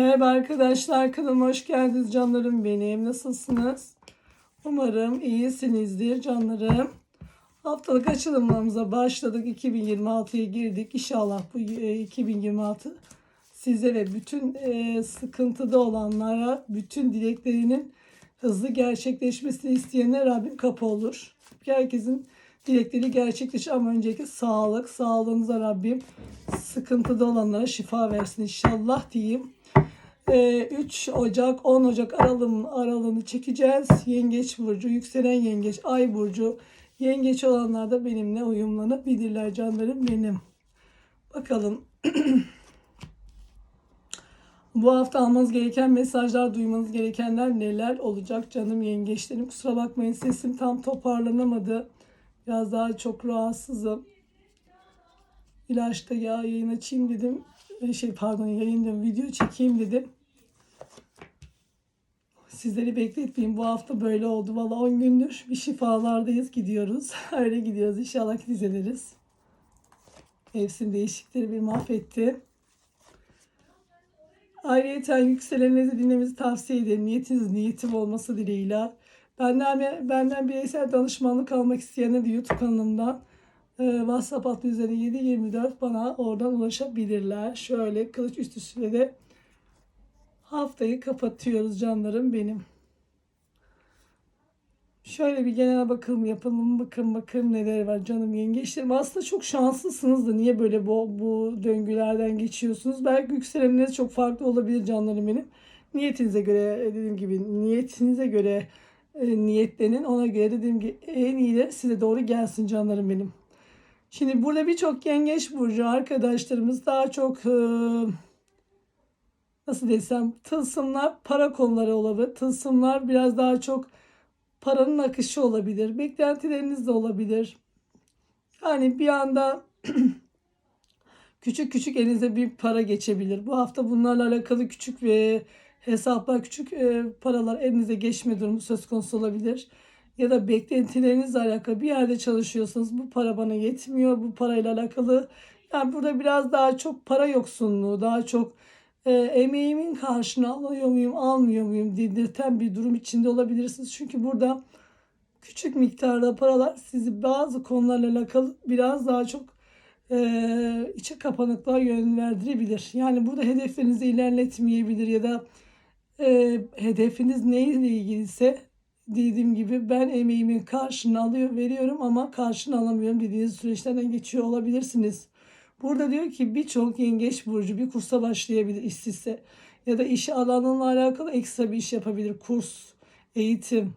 Merhaba arkadaşlar, kanalıma hoş geldiniz canlarım benim. Nasılsınız? Umarım iyisinizdir canlarım. Haftalık açılımlarımıza başladık. 2026'ya girdik. İnşallah bu e, 2026 size ve bütün e, sıkıntıda olanlara, bütün dileklerinin hızlı gerçekleşmesini isteyenler Rabbim kapı olur. Herkesin dilekleri gerçekleşir ama öncelikle sağlık. Sağlığınıza Rabbim sıkıntıda olanlara şifa versin inşallah diyeyim. Ee, 3 Ocak 10 Ocak aralığın aralığını çekeceğiz. Yengeç burcu, yükselen yengeç, ay burcu. Yengeç olanlar da benimle uyumlanabilirler canlarım benim. Bakalım. Bu hafta almanız gereken mesajlar, duymanız gerekenler neler olacak canım yengeçlerim. Kusura bakmayın sesim tam toparlanamadı. Biraz daha çok rahatsızım. İlaçta ya yayın açayım dedim. Ee, Şey pardon yayın diyorum, video çekeyim dedim. Sizleri bekletmeyeyim. Bu hafta böyle oldu. Valla 10 gündür bir şifalardayız. Gidiyoruz. Öyle gidiyoruz. İnşallah düzeliriz. Mevsim değişikleri bir mahvetti. Ayrıca yükseleninizi dinlemenizi tavsiye ederim. Niyetiniz niyetim olması dileğiyle. Benden, benden bireysel danışmanlık almak isteyenler de YouTube kanalımdan e, WhatsApp hattı üzeri 724 bana oradan ulaşabilirler. Şöyle kılıç üstü sürede haftayı kapatıyoruz canlarım benim. Şöyle bir genel bakalım yapalım. Bakın bakın neler var canım yengeçlerim. Aslında çok şanslısınız da niye böyle bu, bu döngülerden geçiyorsunuz? Belki yükseleniniz çok farklı olabilir canlarım benim. Niyetinize göre dediğim gibi niyetinize göre e, niyetlenin. Ona göre dediğim gibi en iyileri size doğru gelsin canlarım benim. Şimdi burada birçok yengeç burcu arkadaşlarımız daha çok e, nasıl desem tılsımlar para konuları olabilir. Tılsımlar biraz daha çok paranın akışı olabilir. Beklentileriniz de olabilir. Yani bir anda küçük küçük elinize bir para geçebilir. Bu hafta bunlarla alakalı küçük ve hesaplar, küçük e, paralar elinize geçme durumu söz konusu olabilir. Ya da beklentilerinizle alakalı bir yerde çalışıyorsanız bu para bana yetmiyor. Bu parayla alakalı yani burada biraz daha çok para yoksunluğu, daha çok e, emeğimin karşını alıyor muyum, almıyor muyum dedirten bir durum içinde olabilirsiniz. Çünkü burada küçük miktarda paralar sizi bazı konularla alakalı biraz daha çok e, içe kapanıklığa yönlendirebilir. Yani burada hedeflerinizi ilerletmeyebilir ya da e, hedefiniz neyle ilgiliyse dediğim gibi ben emeğimin karşını alıyor veriyorum ama karşını alamıyorum dediğiniz süreçlerden geçiyor olabilirsiniz. Burada diyor ki birçok yengeç burcu bir kursa başlayabilir işsizse ya da iş alanıyla alakalı ekstra bir iş yapabilir. Kurs, eğitim.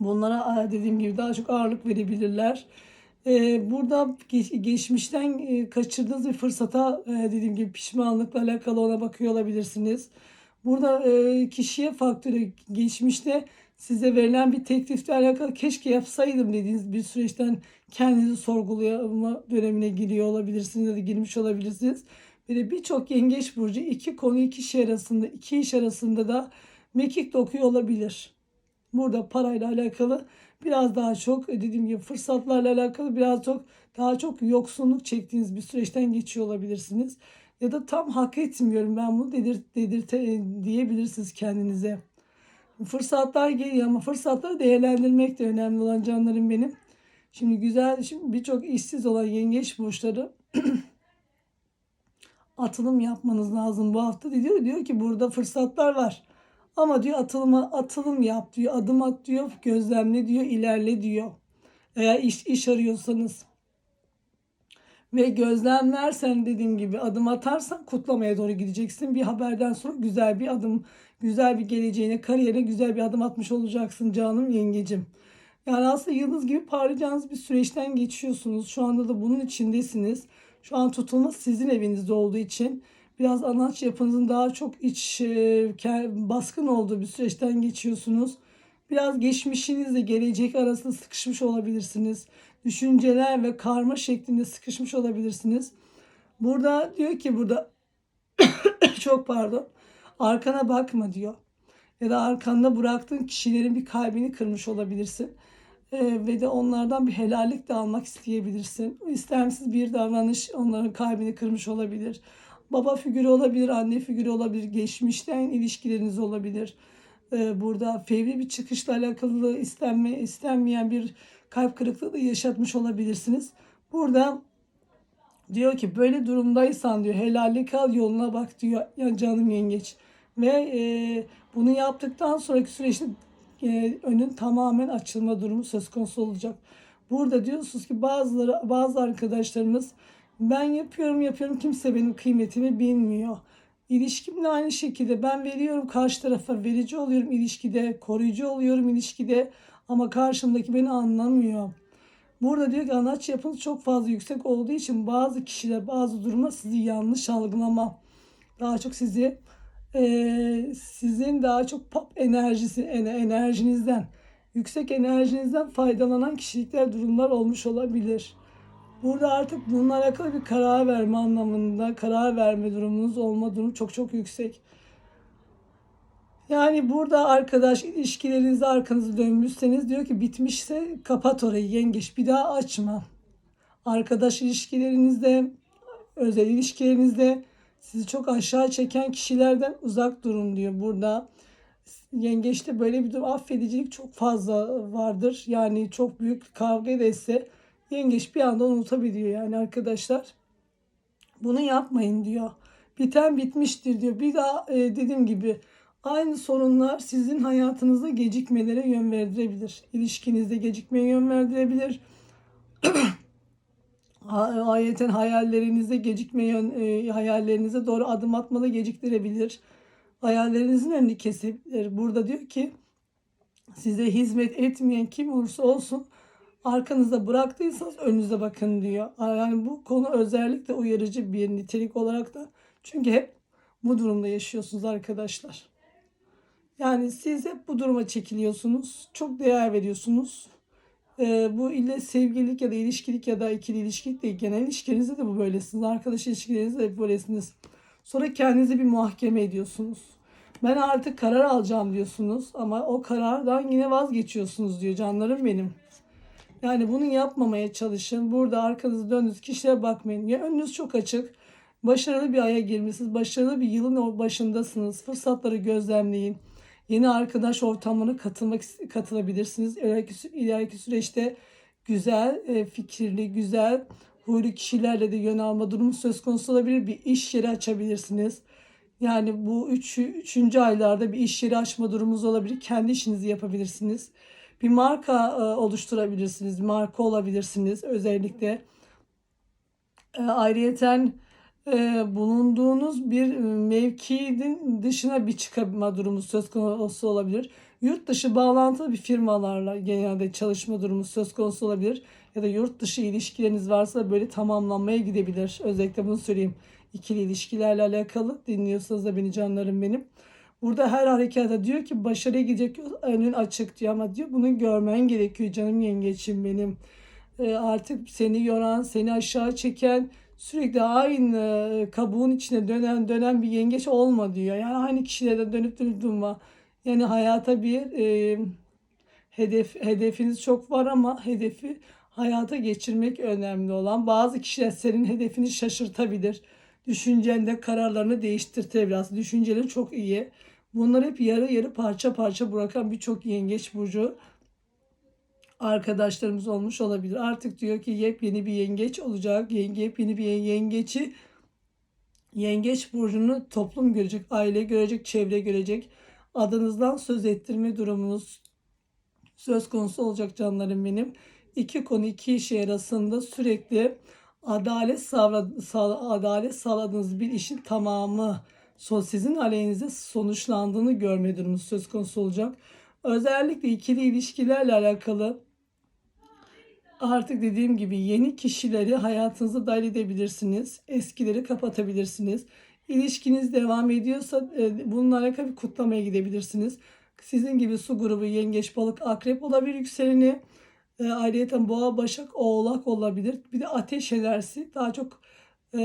Bunlara dediğim gibi daha çok ağırlık verebilirler. Ee, burada geç, geçmişten e, kaçırdığınız bir fırsata e, dediğim gibi pişmanlıkla alakalı ona bakıyor olabilirsiniz. Burada e, kişiye faktörü geçmişte size verilen bir teklifle alakalı keşke yapsaydım dediğiniz bir süreçten kendinizi sorgulama dönemine giriyor olabilirsiniz ya da girmiş olabilirsiniz. Ve de birçok yengeç burcu iki konu iki iş arasında iki iş arasında da mekik dokuyor olabilir. Burada parayla alakalı biraz daha çok dediğim gibi fırsatlarla alakalı biraz çok daha çok yoksunluk çektiğiniz bir süreçten geçiyor olabilirsiniz. Ya da tam hak etmiyorum ben bunu dedir, dedirte diyebilirsiniz kendinize. Fırsatlar geliyor ama fırsatları değerlendirmek de önemli olan canlarım benim. Şimdi güzel, şimdi birçok işsiz olan yengeç burçları atılım yapmanız lazım bu hafta diyor. Diyor ki burada fırsatlar var. Ama diyor atılıma atılım yap diyor. Adım at diyor. Gözlemle diyor. ilerle diyor. Eğer iş, iş arıyorsanız. Ve gözlemlersen dediğim gibi adım atarsan kutlamaya doğru gideceksin. Bir haberden sonra güzel bir adım, güzel bir geleceğine, kariyerine güzel bir adım atmış olacaksın canım yengecim. Yani aslında yıldız gibi parlayacağınız bir süreçten geçiyorsunuz. Şu anda da bunun içindesiniz. Şu an tutulma sizin evinizde olduğu için biraz anaç yapınızın daha çok iç e, baskın olduğu bir süreçten geçiyorsunuz. Biraz geçmişinizle gelecek arasında sıkışmış olabilirsiniz. Düşünceler ve karma şeklinde sıkışmış olabilirsiniz. Burada diyor ki burada çok pardon arkana bakma diyor. Ya da arkanda bıraktığın kişilerin bir kalbini kırmış olabilirsin. Ee, ve de onlardan bir helallik de almak isteyebilirsin. İstemsiz bir davranış onların kalbini kırmış olabilir. Baba figürü olabilir, anne figürü olabilir, geçmişten ilişkileriniz olabilir. Ee, burada fevri bir çıkışla alakalı istenme, istenmeyen bir kalp kırıklığı yaşatmış olabilirsiniz. Burada diyor ki böyle durumdaysan diyor helallik al yoluna bak diyor ya canım yengeç. Ve e, bunu yaptıktan sonraki süreçte e, önün tamamen açılma durumu söz konusu olacak. Burada diyorsunuz ki bazıları bazı arkadaşlarımız ben yapıyorum yapıyorum kimse benim kıymetimi bilmiyor. İlişkimde aynı şekilde ben veriyorum karşı tarafa verici oluyorum ilişkide, koruyucu oluyorum ilişkide ama karşımdaki beni anlamıyor. Burada diyor ki anaç yapınız çok fazla yüksek olduğu için bazı kişiler bazı duruma sizi yanlış algılama. Daha çok sizi eee, sizin daha çok pop enerjisi ene- enerjinizden yüksek enerjinizden faydalanan kişilikler durumlar olmuş olabilir. Burada artık bununla alakalı bir karar verme anlamında karar verme durumunuz olma durumu çok çok yüksek. Yani burada arkadaş ilişkilerinizde arkanızı dönmüşseniz diyor ki bitmişse kapat orayı yengeç bir daha açma. Arkadaş ilişkilerinizde, özel ilişkilerinizde sizi çok aşağı çeken kişilerden uzak durun diyor burada. Yengeçte böyle bir durum affedicilik çok fazla vardır. Yani çok büyük kavga ederse yengeç bir anda unutabiliyor yani arkadaşlar. Bunu yapmayın diyor. Biten bitmiştir diyor. Bir daha e, dediğim gibi aynı sorunlar sizin hayatınızda gecikmelere yön verdirebilir. İlişkinizde gecikmeye yön verdirebilir. A- Ayeten hayallerinizde gecikme yön, e, hayallerinize doğru adım atmada geciktirebilir. Hayallerinizin önünü kesebilir. Burada diyor ki size hizmet etmeyen kim olursa olsun arkanızda bıraktıysanız önünüze bakın diyor. Yani bu konu özellikle uyarıcı bir nitelik olarak da çünkü hep bu durumda yaşıyorsunuz arkadaşlar. Yani siz hep bu duruma çekiliyorsunuz. Çok değer veriyorsunuz. Ee, bu ille sevgililik ya da ilişkilik ya da ikili ilişkilik değil. Genel ilişkinizde de bu böylesiniz. Arkadaş ilişkilerinizde de böylesiniz. Sonra kendinizi bir muhakeme ediyorsunuz. Ben artık karar alacağım diyorsunuz ama o karardan yine vazgeçiyorsunuz diyor canlarım benim. Yani bunu yapmamaya çalışın. Burada arkanızı döndüğünüz kişilere bakmayın. Ya önünüz çok açık. Başarılı bir aya girmişsiniz. Başarılı bir yılın başındasınız. Fırsatları gözlemleyin. Yeni arkadaş ortamlarına katılmak katılabilirsiniz. İleriki, ileriki süreçte güzel, e, fikirli, güzel, huylu kişilerle de yön alma durumu söz konusu olabilir. Bir iş yeri açabilirsiniz. Yani bu üç, üçüncü aylarda bir iş yeri açma durumunuz olabilir. Kendi işinizi yapabilirsiniz. Bir marka e, oluşturabilirsiniz. Marka olabilirsiniz özellikle. E, ayrıyeten e, bulunduğunuz bir mevkinin dışına bir çıkma durumu söz konusu olabilir. Yurt dışı bağlantılı bir firmalarla genelde çalışma durumu söz konusu olabilir. Ya da yurt dışı ilişkileriniz varsa böyle tamamlanmaya gidebilir. Özellikle bunu söyleyeyim. İkili ilişkilerle alakalı dinliyorsanız da beni canlarım benim. Burada her harekata diyor ki başarıya gidecek önün açık diyor ama diyor bunu görmen gerekiyor canım yengeçim benim. E, artık seni yoran, seni aşağı çeken, sürekli aynı e, kabuğun içine dönen dönen bir yengeç olma diyor. Yani aynı kişilere dönüp dönüp durma. Yani hayata bir e, hedef hedefiniz çok var ama hedefi hayata geçirmek önemli olan. Bazı kişiler senin hedefini şaşırtabilir. Düşüncende kararlarını değiştirtebilir. Aslında düşünceleri çok iyi. Bunlar hep yarı yarı parça parça bırakan birçok yengeç burcu arkadaşlarımız olmuş olabilir. Artık diyor ki yepyeni bir yengeç olacak. Yenge, yepyeni bir yengeci yengeç burcunu toplum görecek, aile görecek, çevre görecek. Adınızdan söz ettirme durumunuz söz konusu olacak canlarım benim. İki konu iki işi arasında sürekli adalet sağla, sağ, adalet sağladığınız bir işin tamamı sizin aleyhinize sonuçlandığını görme durumu söz konusu olacak. Özellikle ikili ilişkilerle alakalı artık dediğim gibi yeni kişileri hayatınıza dahil edebilirsiniz. Eskileri kapatabilirsiniz. İlişkiniz devam ediyorsa e, bununla alakalı bir kutlamaya gidebilirsiniz. Sizin gibi su grubu yengeç, balık, akrep olabilir yükseleni. E, ayrıca boğa, başak, oğlak olabilir. Bir de ateş enerjisi. Daha çok e,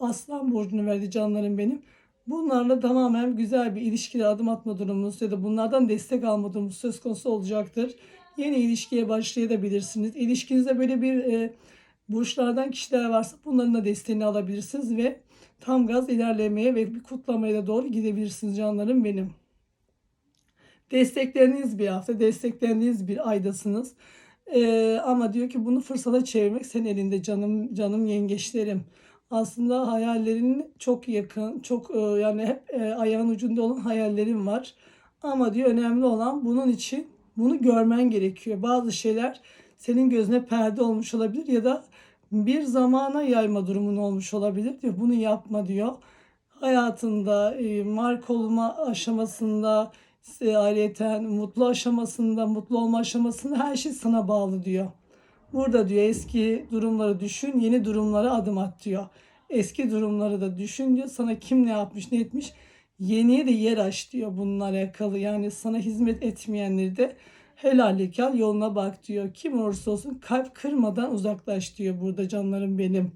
aslan burcunu verdi canlarım benim. Bunlarla tamamen güzel bir ilişkiye adım atma durumunuz ya da bunlardan destek alma durumunuz söz konusu olacaktır. Yeni ilişkiye başlayabilirsiniz. İlişkinizde böyle bir e, burçlardan kişiler varsa bunların da desteğini alabilirsiniz ve tam gaz ilerlemeye ve bir kutlamaya da doğru gidebilirsiniz canlarım benim. Destekleriniz bir hafta, desteklendiğiniz bir aydasınız. Ee, ama diyor ki bunu fırsata çevirmek senin elinde canım canım yengeçlerim. Aslında hayallerin çok yakın, çok e, yani hep e, ayağın ucunda olan hayallerim var. Ama diyor önemli olan bunun için bunu görmen gerekiyor. Bazı şeyler senin gözüne perde olmuş olabilir ya da bir zamana yayma durumun olmuş olabilir diyor. Bunu yapma diyor. Hayatında e, mark olma aşamasında işte ayrıyeten mutlu aşamasında, mutlu olma aşamasında her şey sana bağlı diyor. Burada diyor eski durumları düşün, yeni durumlara adım at diyor. Eski durumları da düşün diyor. Sana kim ne yapmış, ne etmiş. Yeniye de yer aç diyor bununla alakalı. Yani sana hizmet etmeyenleri de helallik al, yoluna bak diyor. Kim olursa olsun kalp kırmadan uzaklaş diyor burada canlarım benim.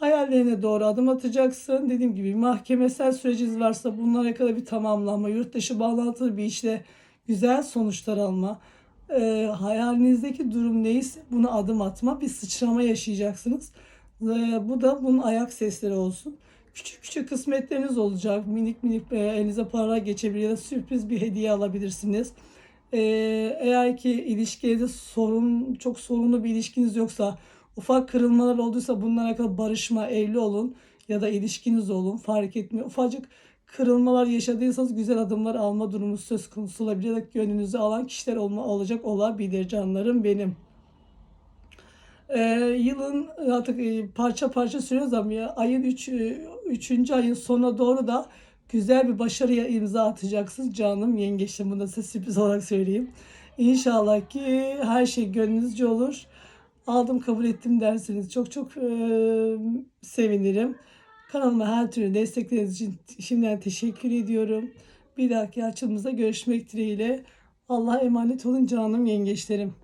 Hayallerine doğru adım atacaksın. Dediğim gibi mahkemesel süreciniz varsa bunlara kadar bir tamamlanma, yurt dışı bağlantılı bir işle güzel sonuçlar alma. Ee, hayalinizdeki durum neyse buna adım atma, bir sıçrama yaşayacaksınız. Ee, bu da bunun ayak sesleri olsun. Küçük küçük kısmetleriniz olacak. Minik minik e, elinize para geçebilir ya da sürpriz bir hediye alabilirsiniz. Ee, eğer ki ilişkide sorun, çok sorunlu bir ilişkiniz yoksa, ufak kırılmalar olduysa bunlara alakalı barışma, evli olun ya da ilişkiniz olun fark etmiyor. Ufacık kırılmalar yaşadıysanız güzel adımlar alma durumu söz konusu olabilir. Ya gönlünüzü alan kişiler olma, olacak olabilir canlarım benim. Ee, yılın artık e, parça parça sürüyoruz ama ya, ayın 3. Üç, 3. ayın sonuna doğru da güzel bir başarıya imza atacaksınız canım yengeçim. Bunu da size sürpriz olarak söyleyeyim. İnşallah ki her şey gönlünüzce olur. Aldım kabul ettim derseniz çok çok e, sevinirim. Kanalıma her türlü destekleriniz için şimdiden teşekkür ediyorum. Bir dahaki açılımızda görüşmek dileğiyle. Allah'a emanet olun canım yengeçlerim.